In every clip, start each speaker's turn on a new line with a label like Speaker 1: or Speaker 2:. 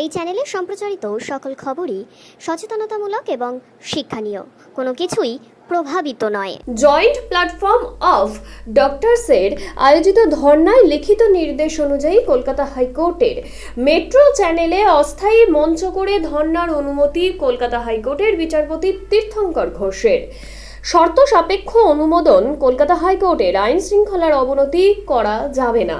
Speaker 1: এই চ্যানেলে সম্প্রচারিত সকল খবরই সচেতনতামূলক এবং শিক্ষণীয়। কোনো কিছুই প্রভাবিত নয়।
Speaker 2: জয়েন্ট প্ল্যাটফর্ম অফ ডক্টরসের আয়োজিত ধর্নায় লিখিত নির্দেশ অনুযায়ী কলকাতা হাইকোর্টের মেট্রো চ্যানেলে অস্থায়ী মঞ্চ করে ধর্নার অনুমতি কলকাতা হাইকোর্টের বিচারপতি তীর্থঙ্কর ঘোষের। শর্ত সাপেক্ষ অনুমোদন কলকাতা হাইকোর্টের আইন শৃঙ্খলার অবনতি করা যাবে না।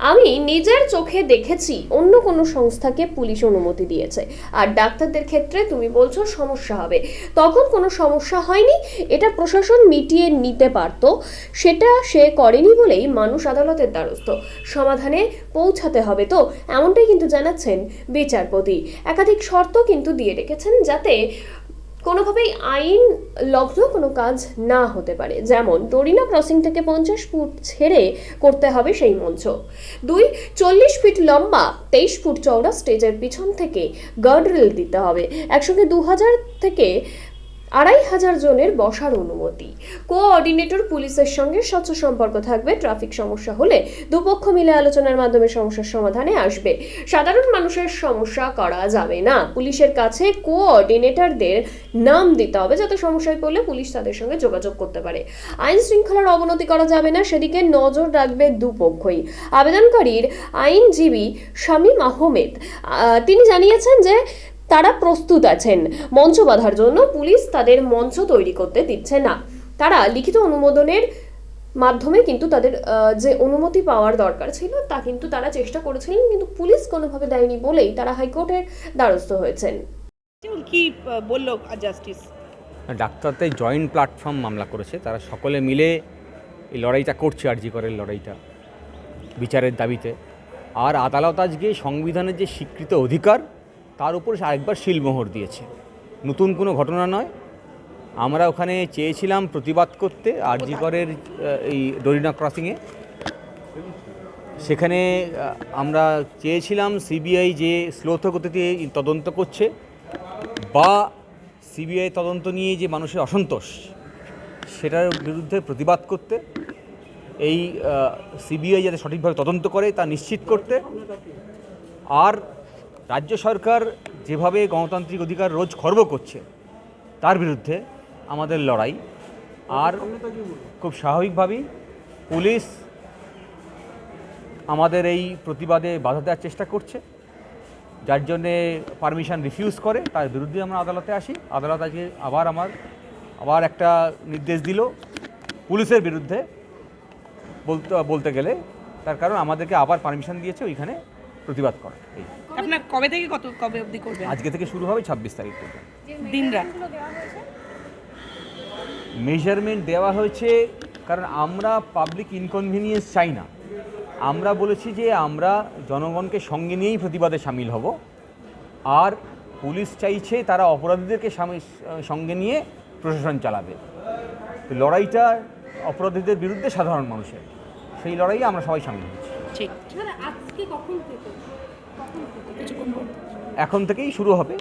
Speaker 2: আমি নিজের চোখে দেখেছি, অন্য কোনো সংস্থাকে পুলিশ অনুমতি দিয়েছে। আর ডাক্তারদের ক্ষেত্রে তুমি বলছো সমস্যা হবে। তখন কোনো সমস্যা হয়নি? এটা প্রশাসন মিটিয়ে নিতে পারত। সেটা সে করেনি বলেই মানুষ আদালতের দ্বারস্থ। সমাধানে পৌঁছাতে হবে তো, এমনটাই কিন্তু জানাচ্ছেন বিচারপতি। একাধিক শর্ত কিন্তু দিয়ে রেখেছেন যাতে কোনোভাবেই আইন লগ্ন কোনো কাজ না হতে পারে। যেমন দরিনা ক্রসিং থেকে পঞ্চাশ ফুট ছেড়ে করতে হবে সেই মঞ্চ। দুই, চল্লিশ ফিট লম্বা, তেইশ ফুট চওড়া স্টেজের পিছন থেকে গার্ডরেল দিতে হবে। একসঙ্গে দু হাজার থেকে আড়াই হাজার জনের বসার অনুমতি। কোঅর্ডিনেটর পুলিশের সঙ্গে স্বচ্ছ সম্পর্ক থাকবে, ট্রাফিক সমস্যা হলে দুপক্ষ মিলে আলোচনার মাধ্যমে সমস্যার সমাধানে আসবে। সাধারণ মানুষের সমস্যা করা যাবে না। পুলিশের কাছে কোঅর্ডিনেটরদের নাম দিতে হবে যাতে সমস্যায় পড়লে পুলিশ তাদের সঙ্গে যোগাযোগ করতে পারে। আইন শৃঙ্খলার অবনতি করা যাবে না, সেদিকে নজর রাখবে দুপক্ষই। আবেদনকারীর আইনজীবী শামীম আহমেদ তিনি জানিয়েছেন যে তারা প্রস্তুত আছেন। মঞ্চ বাঁধার জন্য পুলিশ তাদের মঞ্চ তৈরি করতে দিচ্ছে না। তারা লিখিত অনুমোদনের মাধ্যমে কিন্তু তাদের যে অনুমতি পাওয়ার দরকার ছিল তা কিন্তু তারা চেষ্টা করেছিলেন কিন্তু পুলিশ কোনোভাবে দেয়নি বলেই তারা হাইকোর্টের দ্বারস্থ হয়েছেন।
Speaker 3: কি বলল জাস্টিস
Speaker 4: ডাক্তারদের জয়েন্ট প্ল্যাটফর্ম মামলা করেছে। তারা সকলে মিলে এই লড়াইটা করছে আরজি করের লড়াইটা বিচারের দাবিতে। আর আদালত আজকে সংবিধানের যে স্বীকৃত অধিকার তার উপর সে আরেকবার শিলমোহর দিয়েছে। নতুন কোনো ঘটনা নয়। আমরা ওখানে চেয়েছিলাম প্রতিবাদ করতে আরজি করের এই ডরিনা ক্রসিংয়ে। সেখানে আমরা চেয়েছিলাম সিবিআই যে শ্লোথ গতিতে তদন্ত করছে বা সিবিআই তদন্ত নিয়ে যে মানুষের অসন্তোষ সেটার বিরুদ্ধে প্রতিবাদ করতে এই সিবিআই যাতে সঠিকভাবে তদন্ত করে তা নিশ্চিত করতে আর রাজ্য সরকার যেভাবে গণতান্ত্রিক অধিকার রোজ খর্ব করছে, তার বিরুদ্ধে আমাদের লড়াই। আর খুব স্বাভাবিকভাবেই পুলিশ আমাদের এই প্রতিবাদে বাধা দেওয়ার চেষ্টা করছে, যার জন্যে পারমিশন রিফিউজ করে, তার বিরুদ্ধে আমরা আদালতে আসি। আদালত আজকে আবার আমার, আবার একটা নির্দেশ দিল পুলিশের বিরুদ্ধে বলতে বলতে গেলে। তার কারণ আমাদেরকে আবার পারমিশন দিয়েছে ওইখানে। প্রতিবাদ করা। এই।
Speaker 3: আপনার কবে থেকে কত কবে অবধি করবেন?
Speaker 4: আজকে থেকে শুরু হবে ছাব্বিশ তারিখ পর্যন্ত।
Speaker 3: দিন রাত
Speaker 4: মেজারমেন্ট দেওয়া হয়েছে? কারণ আমরা পাবলিক ইনকনভিনিয়েন্স চাই না। আমরা বলেছি যে আমরা জনগণকে সঙ্গে নিয়েই প্রতিবাদে সামিল হব। আর পুলিশ চাইছে তারা অপরাধীদেরকে সঙ্গে নিয়ে প্রশাসন চালাবে। লড়াইটা অপরাধীদের বিরুদ্ধে সাধারণ মানুষের। সেই লড়াইয়ে আমরা সবাই সামিল হচ্ছি।
Speaker 3: ঠিক।
Speaker 4: এখন থেকেই শুরু হবে।